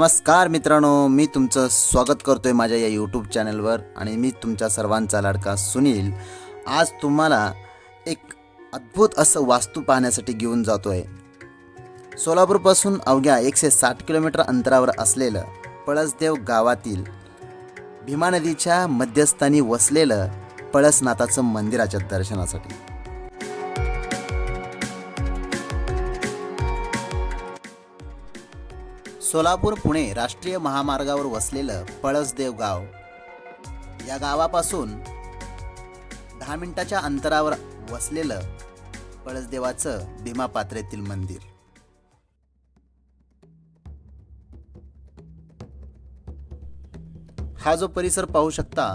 नमस्कार मित्रांनो मी तुमचं स्वागत करतोय माझ्या या यूट्यूब चॅनलवर आणि मी तुमच्या सर्वांचा लाडका सुनील. आज तुम्हाला एक अद्भुत असं वास्तू पाहण्यासाठी घेऊन जातो आहे सोलापूरपासून अवघ्या एकशे साठ किलोमीटर अंतरावर असलेलं पळसदेव गावातील भीमा नदीच्या मध्यस्थानी वसलेलं पळसनाथाचं मंदिराच्या दर्शनासाठी. सोलापूर पुणे राष्ट्रीय महामार्गावर वसलेलं पळसदेव गाव. या गावापासून दहा मिनिटाच्या अंतरावर वसलेलं पळसदेवाचं भीमापात्रेतील मंदिर. हा जो परिसर पाहू शकता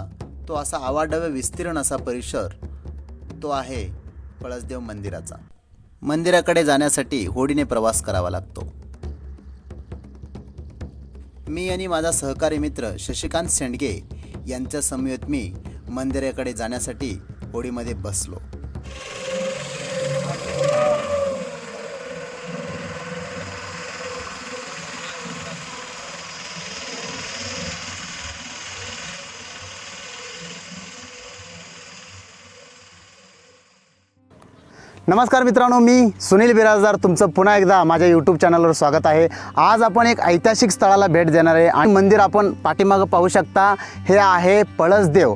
तो असा आवाढव्य विस्तीर्ण असा परिसर तो आहे पळसदेव मंदिराचा. मंदिराकडे जाण्यासाठी होडीने प्रवास करावा लागतो. मी आणि माझा सहकारी मित्र शशिकांत शेंडगे यांच्या समवेत मी मंदिराकडे जाण्यासाठी होडीमध्ये बसलो. नमस्कार मित्रांनो मी सुनील बिराजदार तुमचं पुन्हा एकदा माझ्या यूट्यूब चॅनलवर स्वागत आहे. आज आपण एक ऐतिहासिक स्थळाला भेट देणार आहे आणि मंदिर आपण पाठीमागं पाहू शकता. हे आहे पळसदेव.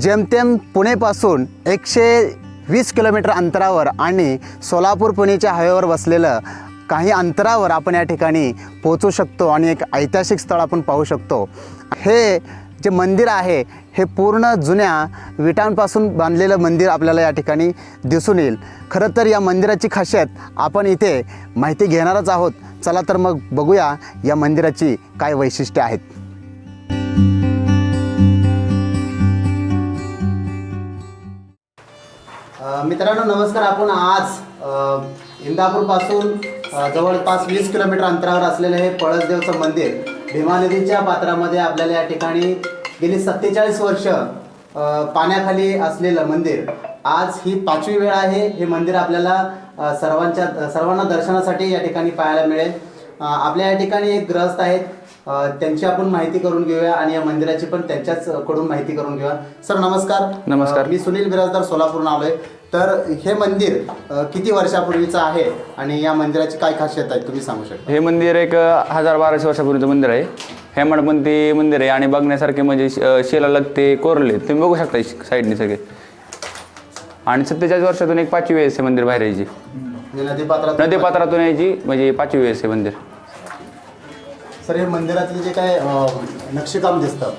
जेमतेम पुणेपासून एकशे वीस किलोमीटर अंतरावर आणि सोलापूर पुणेच्या हायवेवर वसलेलं काही अंतरावर आपण या ठिकाणी पोहोचू शकतो आणि एक ऐतिहासिक स्थळ आपण पाहू शकतो. हे जे मंदिर आहे हे पूर्ण जुन्या विटांपासून बांधलेलं मंदिर आपल्याला या ठिकाणी दिसून येईल. खरं तर या मंदिराची खासियत आपण इथे माहिती घेणारच आहोत. चला तर मग बघूया या मंदिराची काय वैशिष्ट्ये आहेत. मित्रांनो नमस्कार. आपण आज इंदापूरपासून जवळपास वीस किलोमीटर अंतरावर असलेलं हे पळसदेवचं मंदिर भीमा नदीच्या पात्रामध्ये आपल्याला या ठिकाणी गेली सत्तेचाळीस वर्ष पाण्याखाली असलेलं मंदिर. आज ही पाचवी वेळ आहे. हे मंदिर आपल्याला सर्वांच्या सर्वांना दर्शनासाठी या ठिकाणी पाहायला मिळेल. आपल्या या ठिकाणी एक ग्रस्त आहेत. त्यांची आपण माहिती करून घेऊया आणि या मंदिराची पण त्यांच्याच कडून माहिती करून घेऊया. सर नमस्कार. नमस्कार. मी सुनील बिराजदार सोलापूरहून आलोय. तर हे मंदिर किती वर्षापूर्वीचं आहे आणि या मंदिराची काय खासियत आहे तुम्ही सांगू शकता? हे मंदिर एक हजार बाराशे वर्षापूर्वीचं मंदिर आहे. हेमाडपंथी मंदिर आहे आणि बघण्यासारखे म्हणजे शिला लगते कोरले तुम्ही बघू शकता साईडने सगळे. आणि सत्तेचाळीस वर्षातून एक पाचवी वेळेस हे मंदिर बाहेर यायची. म्हणजे नदीपात्रात नदीपात्रातून यायची म्हणजे पाचवी वेळेस हे मंदिर. सर हे मंदिरातले जे काय नक्षीकाम दिसतं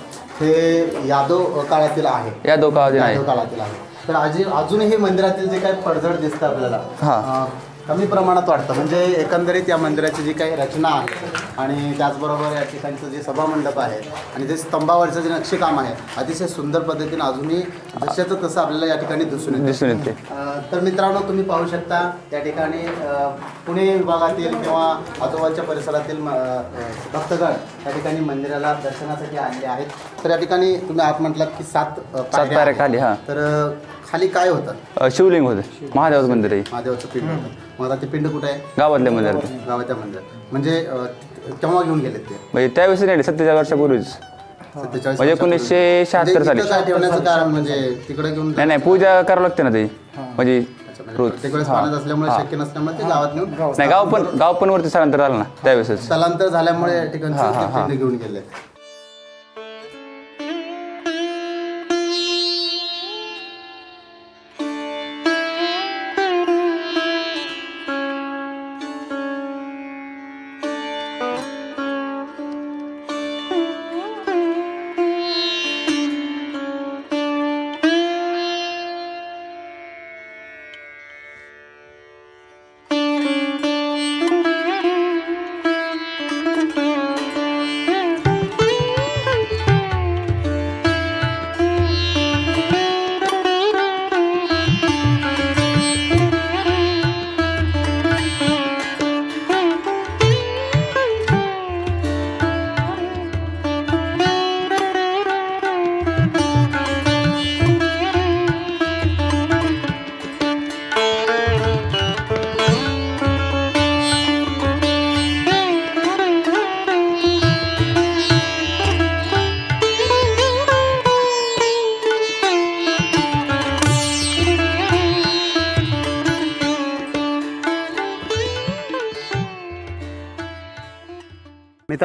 हे यादव काळातील आहे. यादव आहे. काळातील आहे. तर अजून अजूनही मंदिरातील जे काही पडझड दिसतं आपल्याला हा. कमी प्रमाणात वाटतं. म्हणजे एकंदरीत या मंदिराची जी काही रचना आहे आणि त्याचबरोबर या ठिकाणचं जे सभामंडप आहे आणि जे स्तंभावरचं जे नक्षीकाम आहे अतिशय सुंदर पद्धतीने अजूनही जशाचं तसं आपल्याला या ठिकाणी दिसून येतं. दिसून येते. तर मित्रांनो तुम्ही पाहू शकता त्या ठिकाणी पुणे विभागातील किंवा आजूबाजूच्या परिसरातील भक्तगण त्या ठिकाणी मंदिराला दर्शनासाठी आलेले आहेत. तर या ठिकाणी तुम्ही आत म्हटलात की सात आहेत. खाली, हा. तर खाली काय होतं? शिवलिंग होते. महादेवाचं मंदिर आहे. महादेवाचं पिंड होतं. मग आता ते पिंड कुठे आहे? गावातले मंदिर ते. गावाच्या मंदिरात. म्हणजे अ, केव्हा घेऊन गेलेत ते. म्हणजे त्यावेळेस नाही सत्तेचाळीस वर्षापूर्वीच. सत्तेचाळीस म्हणजे. एकोणीसशे शहात्तर म्हणजे साली. इथं काय ठेवण्याचं कारण म्हणजे तिकडे घेऊन नाही नाही पूजा करावं लागते ना ते. म्हणजे रोज. प्रत्येक वेळेस पाण्यात असल्यामुळे शक्य नसल्यामुळे ते गावात नेऊन नाही गाव पण गाव पण वरती स्थलांतर झालं ना त्यावेळेसच. स्थलांतर झाल्यामुळे ठिकाणचे घेऊन गेले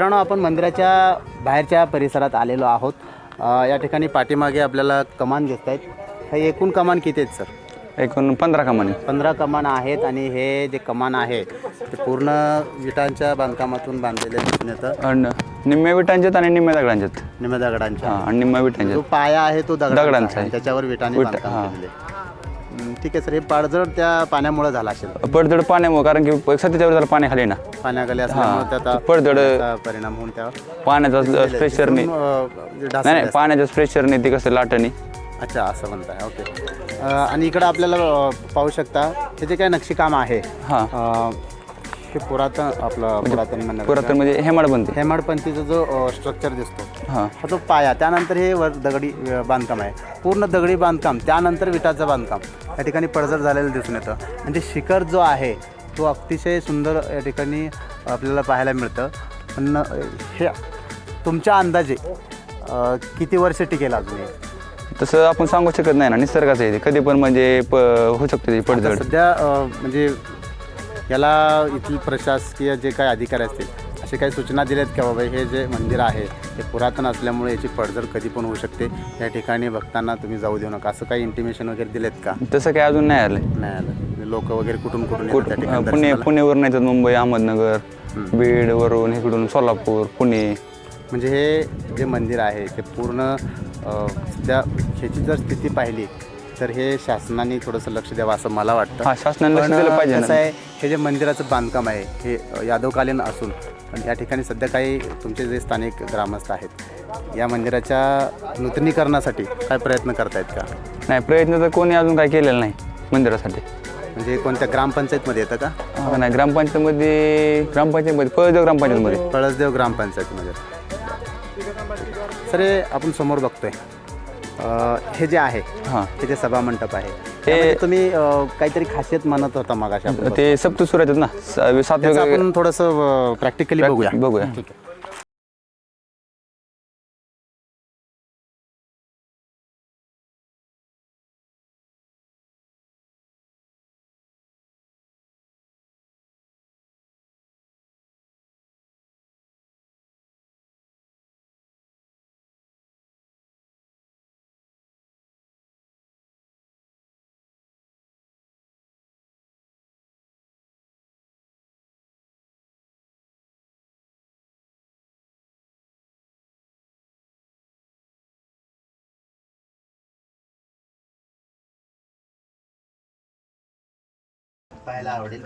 मित्रांनो आपण मंदिराच्या बाहेरच्या परिसरात आलेलो आहोत अ, या ठिकाणी पाठीमागे आपल्याला कमान दिसत आहेत हे एकूण कमान किती आहेत सर एकूण पंधरा कामाने पंधरा कमान आहेत आणि हे जे कमान आहे ते पूर्ण विटांच्या बांधकामातून बांधलेले दिसून येतं आणि निम्म्या विटांच्यात आणि निम्म्या दगडांच्यात निम्या दगडांच्या हां आणि निम्म्या जो विटांच्यात पाया आहे तो दगडांचा दगडांचा आहे. आहे. त्याच्यावर विटाने विटा- बांधकाम. केलेले आहे. ठीक आहे सर हे पाडजड त्या पाण्यामुळे झालं असेल. पडझड पाण्यामुळे कारण की सध्याच्या वेळेला पाणी खाली ना. पाण्याखाली असल्यामुळे त्याचा पडझड- त्याचा परिणाम होऊन त्यावर पाण्याचा प्रेशरने अ, ढासळले नाही नाही पाण्याच्या प्रेशरने ते कसं लाटाने अच्छा असं म्हणताय ओके. आणि इकडं आपल्याला अ, पाहू शकता जे काय नक्षीकाम आहे हां. अ, हे पुरातन आपलं पुरातन म्हणणं पुरातन म्हणजे हेमाड बनते हेमाडपंथीचा जो स्ट्रक्चर दिसतो हां. हा जो पाया त्यानंतर हे वर दगडी अ, बांधकाम आहे. पूर्ण दगडी बांधकाम त्यानंतर विटाचं बांधकाम या ठिकाणी पडझड झालेलं दिसून येतं. म्हणजे शिखर जो आहे तो अतिशय सुंदर या ठिकाणी आपल्याला पाहायला मिळतं. पण अ, हे तुमच्या अंदाजे अ, किती वर्ष टिकेल अजून हे? तसं आपण सांगू शकत नाही ना निसर्गाचं आहे ते. कधी पण म्हणजे प होऊ शकते ते आता पडझड. सध्या अ, म्हणजे याला इथले प्रशासकीय जे काही अधिकारी असतील असे काही सूचना दिल्यात का बाबा? हे जे मंदिर आहे ते पुरातन असल्यामुळे याची पडझड कधी पण होऊ शकते. या ठिकाणी भक्तांना तुम्ही जाऊ देऊ नका. असं काही इंटिमेशन वगैरे दिलेत का? तसं काही अजून नाही आलं नाही आलं. लोक वगैरे कुठून कुठून येतात त्या ठिकाणी पुणे दर्शनाला? पुणेवरून येतात मुंबई अहमदनगर बीड वरून इकडून सोलापूर पुणे. म्हणजे हे जे मंदिर आहे ते पूर्ण अ, सध्या ह्याची जर स्थिती पाहिली तर हे शासनाने थोडंसं लक्ष द्यावं असं मला वाटतं. हा शासनाने लक्ष पण, दिलं पाहिजे कसं ना. आहे हे जे मंदिराचं बांधकाम आहे हे यादवकालीन असून पण या ठिकाणी सध्या काही तुमचे जे स्थानिक ग्रामस्थ आहेत या मंदिराच्या नूतनीकरणासाठी काय प्रयत्न करतायत का? नाही प्रयत्न तर कोणी अजून काय केलेला नाही मंदिरासाठी. म्हणजे कोणत्या ग्रामपंचायतमध्ये येतं का? हा, नाही ग्रामपंचायतमध्ये ग्रामपंचायतमध्ये पळदेव ग्रामपंचायतमध्ये. पळसदेव ग्रामपंचायतीमध्ये. सर हे आपण समोर बघतोय. अ, हे जे आहे हां. हे जे सभामंडप आहे त्यामध्ये तुम्ही अ, काहीतरी खासियत म्हणत होता मग अशा ते सप्तसूर येतात ना स- सात त्याचं वेगवेगळे आपण थोडंसं प्रॅक्टिकली बघूया. बघूया. पाहायला आवडेल.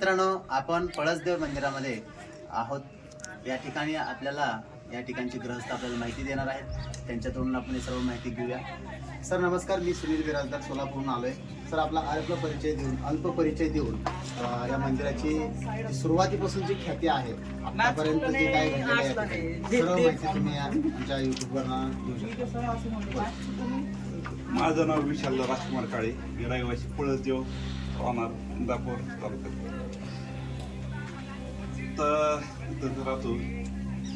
मित्रांनो आपण पळसदेव मंदिरामध्ये आहोत. या ठिकाणी आपल्याला या ठिकाणचे ग्रहस्थ आपल्याला माहिती देणार आहेत. त्यांच्याकडून आपण हे सर्व माहिती घेऊया. सर नमस्कार. मी सुनील बिराजदार सोलापूरहून आलो आहे सर आपला अल्प परिचय देऊन अल्प परिचय देऊन या मंदिराची जी सुरुवातीपासून जी ख्याती आहे आतापर्यंत जे काय घडलेलं आहे सर्व माहिती तुम्ही या आमच्या युट्यूबवरनं देऊ शकता. माझं नाव विशाल राजकुमार काळे. रहिवासी पळसदेव राहणार इंदापूर तालुक्यात. तर इथं राहतो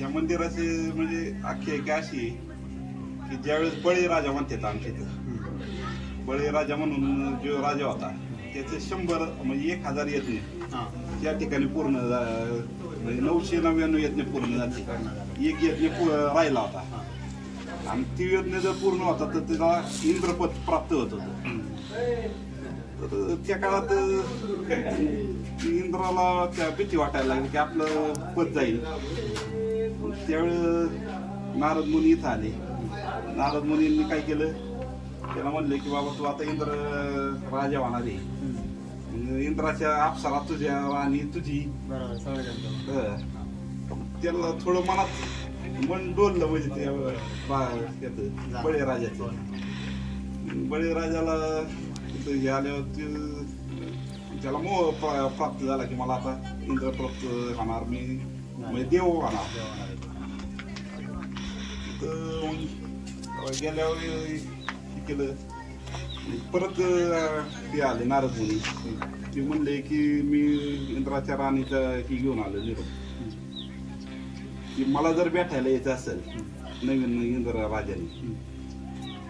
या मंदिराचे म्हणजे आख्यायिका अशी आहे की ज्यावेळेस बळीराजा म्हणतात आमच्या इथं बळीराजा म्हणून जो राजा होता त्याचे शंभर म्हणजे एक हजार यज्ञ हां. त्या ठिकाणी पूर्ण म्हणजे नऊशे नव्याण्णव यज्ञ पूर्ण झाले. एक यज्ञ राहिला होता. आणि ती यज्ञ जर पूर्ण होता तर त्याला इंद्रपद प्राप्त होत होतं. तर त्या काळात इंद्राला त्या भीती वाटायला लागली की आपलं पद जाईल. त्यावेळेस नारद मुनी इथं आले. नारद मुनींनी काय केलं? त्याला म्हणले की बाबा तू आता इंद्र राजा होणार आहे. इंद्राच्या अप्सरा तुझ्या आणि तुझी. त्याला थोडं मनात मन डोललं म्हणजे त्या बा- त्याचं बळीराजाचं. बळीराजाला तिथं हे आल्यावर त्याला मोह प्रा- प्राप्त झाला की मला आता इंद्र प्राप्त होणार मी म्हणजे देव होणार तर मग गेल्यावर हे केलं. परत अं, ते आले नारद मुनी ते म्हणले की मी इंद्राच्या राणीचा ही घेऊन आलो निरोप. की मला जर भेटायला यायचं असेल नवीन इंद्र राजाने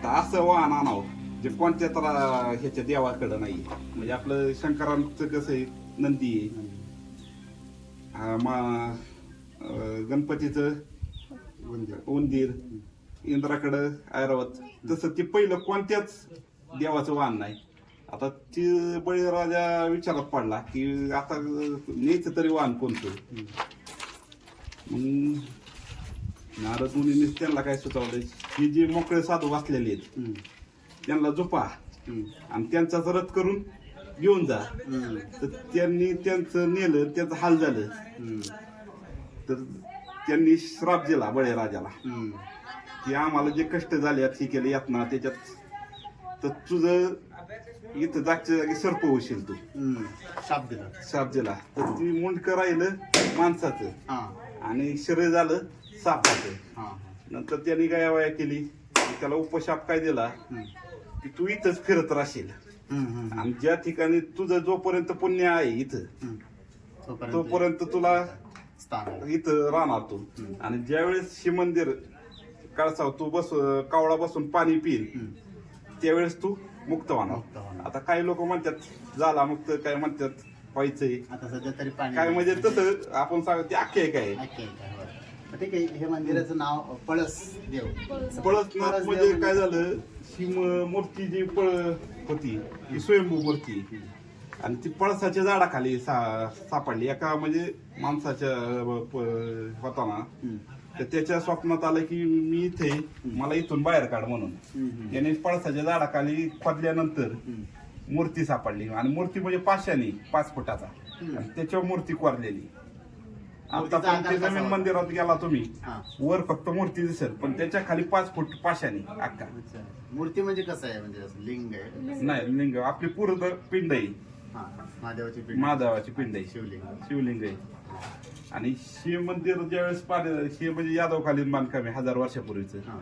तर असं वाहन आणावं. जे कोणत्या तर ह्याच्या देवाकडं नाही. म्हणजे आपलं शंकरांचं कसं आहे नंदी आहे. हा, मा अं, गणपतीचं उंदीर. इंद्राकडं ऐरावत तसं ते पहिलं कोणत्याच देवाचं वाहन नाही. आता ती बळीराजा विचारात पडला की आता न्यायचं तरी वाहन कोणतं? मग नारद मुनीने त्यांना काय सुचवलं की जे मोकळे साधू बसलेले आहेत हम्म. त्यांना झोपा. आणि त्यांचाच रथ करून घेऊन जा. तर त्यांनी त्यांचं नेलं त्याचं हाल झालं. तर त्यांनी श्राप दिला बळीराजाला हम्म. की आम्हाला जे कष्ट झाले हे केले यातना त्याच्यात तर तुझं इथं जागच्या जागी सर्प होशील तू. शाप दिला श्राप दिला तर ती मुंडकं राहिलं माणसाचं आणि शरीर झालं सापाचं हा नंतर त्यांनी काय वया केली त्याला उपशाप काय दिला. की तू इथंच फिरत राहशील. आणि ज्या ठिकाणी तुझं जोपर्यंत पुण्य आहे इथं. तोपर्यंत तुला. इथं राहणार तू आणि ज्यावेळेस शिव मंदिर कळसाव तू बस कावळा बसून पाणी पिल. त्यावेळेस तू मुक्त होणार. आता काही लोक म्हणतात झाला मुक्त काय म्हणतात व्हायचंय पाणी काय म्हणजे तसं आपण सांग ते आख्या काय ठीक आहे हे मंदिराचं नाव पळस देव. पळसनाथ म्हणजे काय झालं? ही म- मूर्ती जी पळ होती ही स्वयंभू मूर्ती आणि ती पळसाच्या झाडाखाली सा सापडली. एका म्हणजे माणसाच्या प- होता ना हम्म. तर त्याच्या स्वप्नात आलं की मी इथे मला इथून बाहेर काढ म्हणून. त्याने पळसाच्या झाडाखाली खोदल्यानंतर. मूर्ती सापडली. आणि मूर्ती म्हणजे पाचशेनी पाच फुटाचा. आणि त्याच्यावर मूर्ती कोरलेली. मूर्तीचा आता आकार ते कसा नवीन होता? मंदिरात गेला तुम्ही हा. वर फक्त मूर्ती दिसेल पण त्याच्याखाली पाच फूट पाशाने अक्का अच्छा. मूर्ती म्हणजे कसं आहे? म्हणजे असं लिंग आहे? नाही लिंग. आपली पूर्ण पिंड आहे. हा महादेवाची पिंड. महादेवाची पिंड आहे. शिवलिंग. शिवलिंग आहे. आणि शिव मंदिर ज्यावेळेस पाणी शिव म्हणजे यादवकालीन बांधकाम आहे हजार वर्षापूर्वीचं. हा.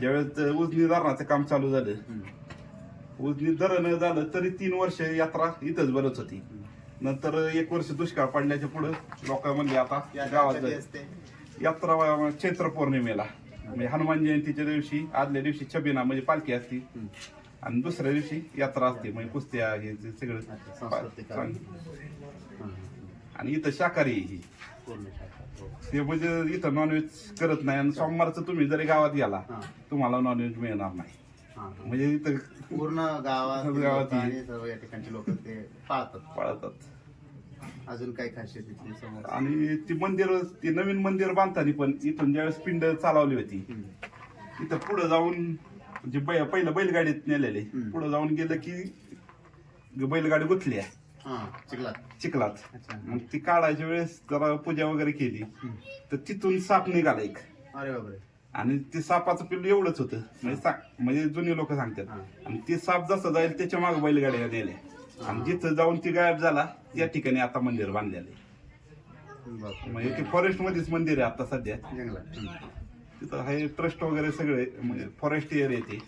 ज्यावेळेस उजनी धरणाचं काम चालू झालं हम्म. उजनी धरण झालं तरी तीन वर्ष यात्रा इथंच बरंच होती. नंतर एक वर्ष दुष्काळ पडल्याच्या पुढे लोक म्हणले आता गावात जायचं. असते यात्रा चैत्र पौर्णिमेला म्हणजे हनुमान जयंतीच्या दिवशी आदल्या दिवशी छबिना म्हणजे पालखी असती. आणि दुसऱ्या दिवशी यात्रा असते म्हणजे कुस्त्या हे ते सगळं सांस्कृतिक. आणि इथं शाकाहारी आहे ही पूर्ण शाखा. हो. ते म्हणजे इथं नॉनव्हेज करत नाही आणि सोमवारचं तुम्ही जरी गावात गेला हा. तुम्हाला नॉनव्हेज मिळणार नाही. म्हणजे इथं पूर्ण गावात गावात. आणि सर्व या ठिकाणचे लोक ते पाळतात. पाळतात. अजून काय खासियत समोर? आणि ती मंदिर ती नवीन मंदिर बांधताना पण इथून ज्यावेळेस पिंड चालवली होती. इथं पुढे जाऊन म्हणजे बै- पहिलं बैलगाडीत नेलेले हम्म. पुढे जाऊन गेलं की बैलगाडी गुंतल्या हां चिखलात. चिखलात. अच्छा. मग ती काढायच्या वेळेस जरा पूजा वगैरे केली तर तिथून साप निघाला एक. अरे बापरे. आणि ते सापाचं पिल्लू एवढंच होतं. म्हणजे सा- म्हणजे जुनी लोक सांगतात. आणि ते साप जसं जाईल त्याच्यामागे बैलगाड्या नेल्या. आणि जिथं जाऊन ती गायब झाला त्या ठिकाणी आता मंदिर बांधलेलं. आहे बापरे म्हणजे ते फॉरेस्ट मध्येच मंदिर आहे आता सध्या. जंगलात. तिथं हे ट्रस्ट वगैरे सगळे म्हणजे फॉरेस्ट एरिया ते.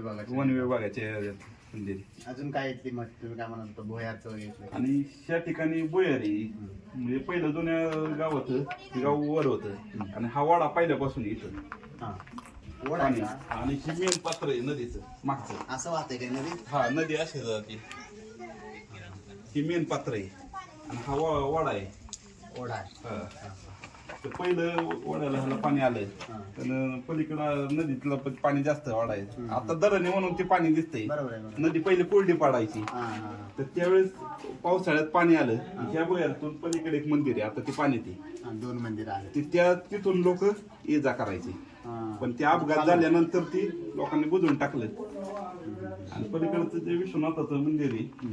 बघायचं वन विभागाचे ह्याच्यात मंदिर आहे. अजून काय येतली मग? तुम्ही काय म्हणत होता भोयारचं वगैरे? आणि त्या ठिकाणी बोयारी म्हणजे पहिलं जुन्या गाव होतं ते गाव वर होतं. आणि हा वाडा पहिल्यापासून इथं. हां. ओढा पाणी आहे का? आणि हे मेन पात्र आहे नदीचं मागचं. असं वाहतंय काय नदी हा नदी अशी जाते. ही. मेन पात्र आहे. आणि हा वा- वाडा आहे. ओढा आहे. हा. तर पहिलं वड्याला ह्याला पाणी आलंय. पण पलीकडं नदीतलं पण पाणी जास्त आहे आता दरणे म्हणून ते पाणी दिसतंय. बरोबर आहे बरोबर नदी पहिली कोरडी पाडायची. हां हां. तर त्यावेळेस पावसाळ्यात पाणी आलं. ह्या बोयातून पलीकडे एक मंदिर आहे. आता ते पाणी ते हां दोन मंदिर आहेत ते त्या तिथून लोक ये जा करायचे. हां. पण ते अपघात झाल्यानंतर ती लोकांनी बुजवून टाकलं. आणि पलीकडचं जे विश्वनाथाचं मंदिर आहे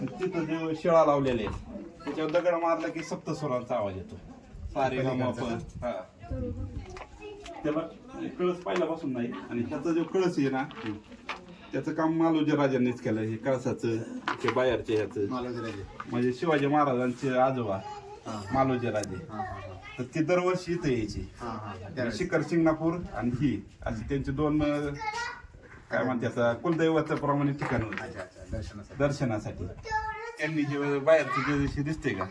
तर तिथं जे शेळा लावलेले आहे त्याच्यावर दगड मारला की सप्तस्वरांचा आवाज येतो. सारे हा. त्याला कळस पहिल्यापासून नाही आणि ह्याचा जो कळस आहे ना त्याचं काम मालोजी राजांनीच केलं हे कळसाचं ते बाहेरचे ह्याचं. म्हणजे शिवाजी महाराजांचे आजोबा हां. मालोजी राजे. हां हां हां. तर ती दरवर्षी इथं यायची. हां हां. शिखर शिंगणापूर आणि ही अशी त्यांची दोन काय म्हणतात कुलदैवत प्रमाणे ठिकाण होते. दर्शनासाठी. त्यांनी जे बाहेरचं जे दिसते का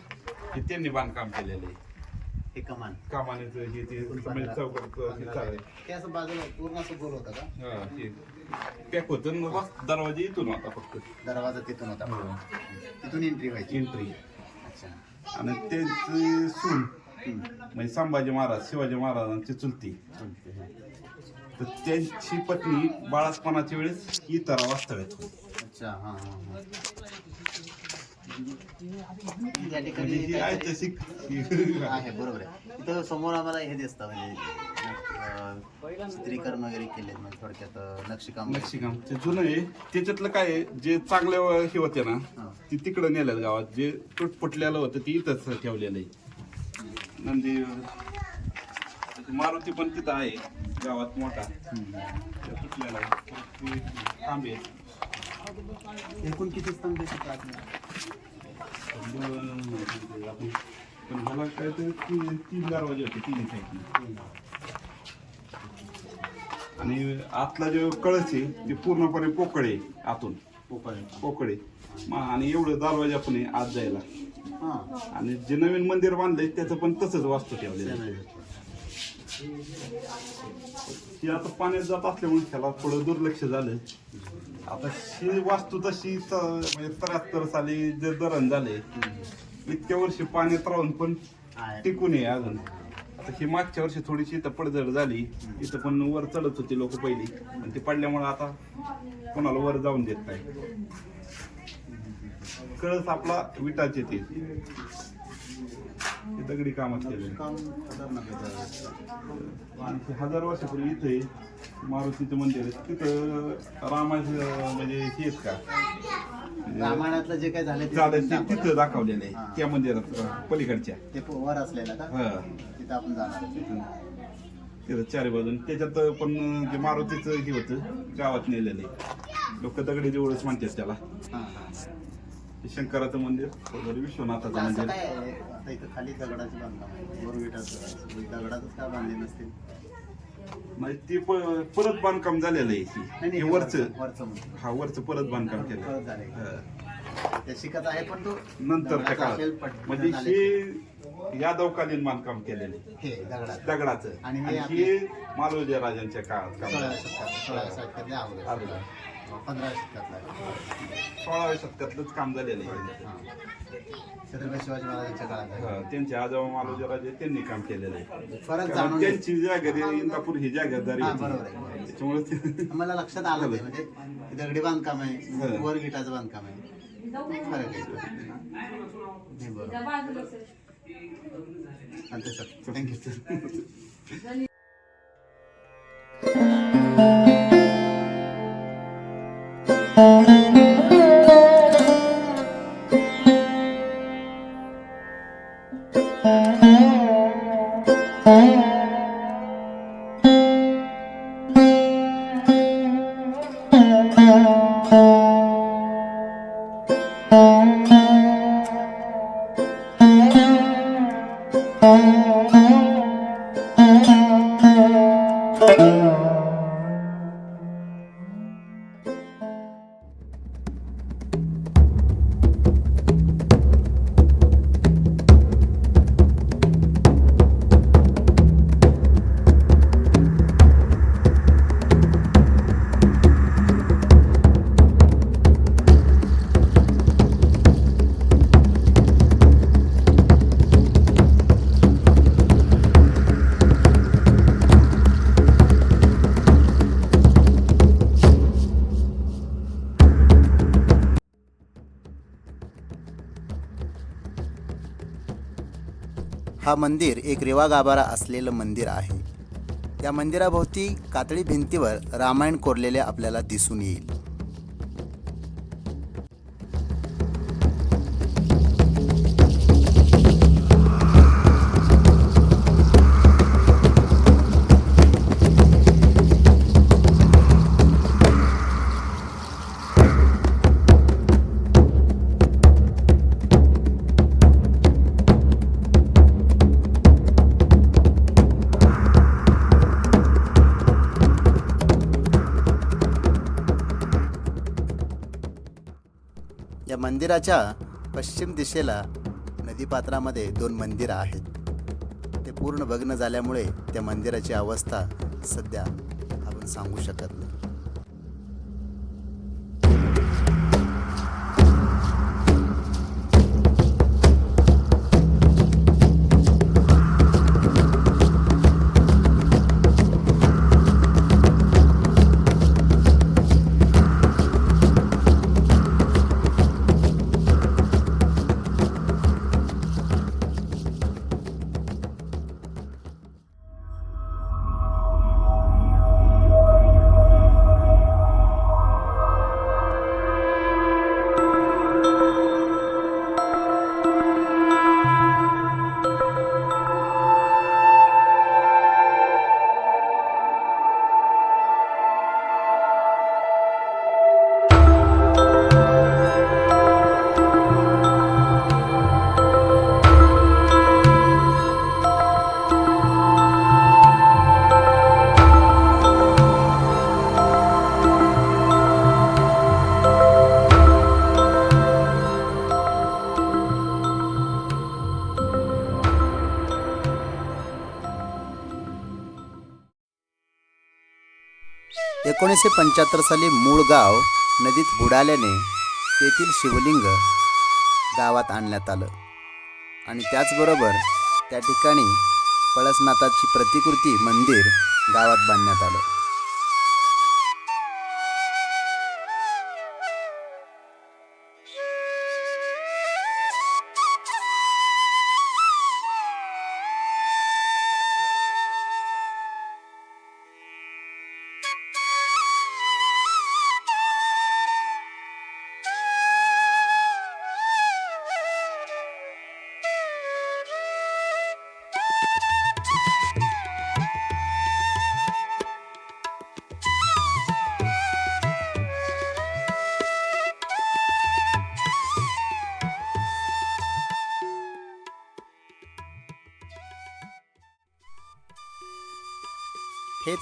हे त्यांनी बांधकाम केलेलं आहे. हे कमान. कामाने हे ते म्हणजे चौकात हे चाललंय. ते असं बाजूला पूर्ण असं गोल होतं का? हा, हे पॅक होतं आणि बस दरवाजे इथून होता फक्त. दरवाजा तिथून होता. हो. तिथून एंट्री व्हायची. एंट्री अच्छा. आणि त्यांची सून म्हणजे संभाजी महाराज शिवाजी महाराजांची चुलती. तर त्यांची पत्नी बाळासपणाच्या वेळेस इतर वास्तव्यात होती. अच्छा हां हां हां. म्हणजे ठिकाणी ही काय- ऐतिहासिक आहे? बरोबर आहे. इथं समोर आम्हाला हे दिसतं म्हणजे अं, चित्रीकरण वगैरे केले म्हणजे थोडक्यात अं, नक्षीकाम नक्षीकाम. ते जुनं आहे. त्याच्यातलं काय आहे जे चांगले हे होते ना हां. ती तिकडं नेल्यात गावात. जे तुटपुटलेलं होतं ते इथंच ठेवलेलं आहे. नंदी मारुती पण तिथं आहे. गावात मोठा. त्या तुटलेला आहे. ते आहेत. एकूण किती स्तंभ आपण- पण ह्याला काय तर तीन तीन दरवाजे होते तीन साईडने आणि आतला जो कळस आहे ते पूर्णपणे पोकळे आतून. पोकळ. आहे. पोकळे. म- आणि एवढं दरवाजा पण आहे आत जायला. हां. आणि जे नवीन मंदिर बांधलंय त्याचं पण तसंच वास्तू ठेवलेलं आहे. ती आता पाण्यात जात असल्यामुळे त्याला थोडं दुर्लक्ष झालं. आता ही वास्तू तशी त- म्हणजे त्र्याहत्तर साली जे धरण झाले इतक्या वर्षी पाण्यात राहून पण. टिकून आहे अजून. आता ही मागच्या वर्षी थोडीशी इथं पडझड झाली. इथं पण वर चढत होती लोक पहिली. आणि ती पडल्यामुळे आता कोणाला वर जाऊन देत नाही. कळस आपला विटाचे ते हे दगडी कामात केलेलं काम खतरनाक आहे त्यावेळेस. आणि हजार वर्षापूर्वी इथे मारुतीचं मंदिर आहे. तिथं रामाचं म्हणजे हे का? रामायणातलं जे काय झालं झालं ते ते तिथं दाखवलेलं. आहे. त्या मंदिरात पलीकडच्या. ते प- वर असलेलं का? हा. तिथं आपण जाणार तिथं. चारी बाजून. त्याच्यात पण जे मारुतीचं हे होतं. गावात नेलेलं आहे. लोक दगडी देऊळच म्हणतात त्याला. हां हां. शंकराचं मंदिर वगैरे विश्वनाथाचं असं मंदिर आहे? आता इथं खाली दगडाचं बांधकाम आहे वर विटाचं दगडाचंच का बांधले नसतील नाही ते प- परत बांधकाम झालेलं आहे हे वरचं वरचं म्हणतो. हा वरचं परत बांधकाम केलं झालंय. हा. त्या शिकत आहे पण तो नंतरच्या दगडाचा असेल, काळात पट- म्हणजे झाले. हे यादवकालीन बांधकाम केलेलं आहे हे दगडाचं दगडाचं आणि हे आणि हे मालोजी राजांच्या काळात काम सोळाव्या झालं. शतकात सोळाव्या शतकातल्या अगोदर अगोदर. पंधराव्या शतकातला आहे. सोळाव्या शतकातलंच काम झालेलं आहे हां. छत्रपती शिवाजी महाराजांच्या काळात आहे. हा, त्यांचे आजोबा मालोजी राजे त्यांनी काम केलेलं आहे फरक कारण जाणून. त्यांची जागीर इंदापूर ही जागीरदारी हा, होती. बरोबर आहे, बरोबर आहे. त्याच्यामुळे ते- मला लक्षात आलं ते म्हणजे हे दगडी बांधकाम आहे हा. वर विटाचं बांधकाम आहे फरक आहे बरोबर चालतंय सर थँक्यू सर Música हा मंदिर एक रेवा गाभारा असलेलं मंदिर आहे. या मंदिराभोवती कातळी भिंतीवर रामायण कोरलेले आपल्याला दिसून येईल. मंदिराच्या पश्चिम दिशेला नदीपात्रामध्ये दोन मंदिरं आहेत. ते पूर्ण भग्न झाल्यामुळे त्या मंदिराची अवस्था सध्या आपण सांगू शकत नाही. एकोणीसशे पंच्याहत्तर साली मूळ गाव नदीत बुडाल्याने तेथील शिवलिंग गावात आणण्यात आलं. आणि त्याचबरोबर त्या ठिकाणी पळसनाथाची प्रतिकृती मंदिर गावात बांधण्यात आलं.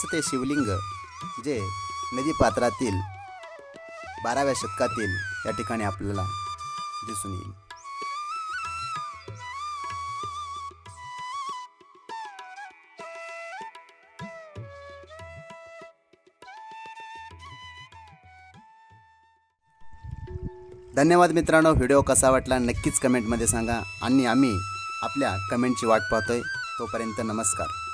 हेच ते शिवलिंग जे नदीपात्रातील बाराव्या शतकातील या ठिकाणी आपल्याला दिसून येईल. धन्यवाद मित्रांनो व्हिडिओ कसा वाटला नक्कीच कमेंटमध्ये सांगा आणि आम्ही आपल्या कमेंटची वाट पाहतोय. तोपर्यंत नमस्कार.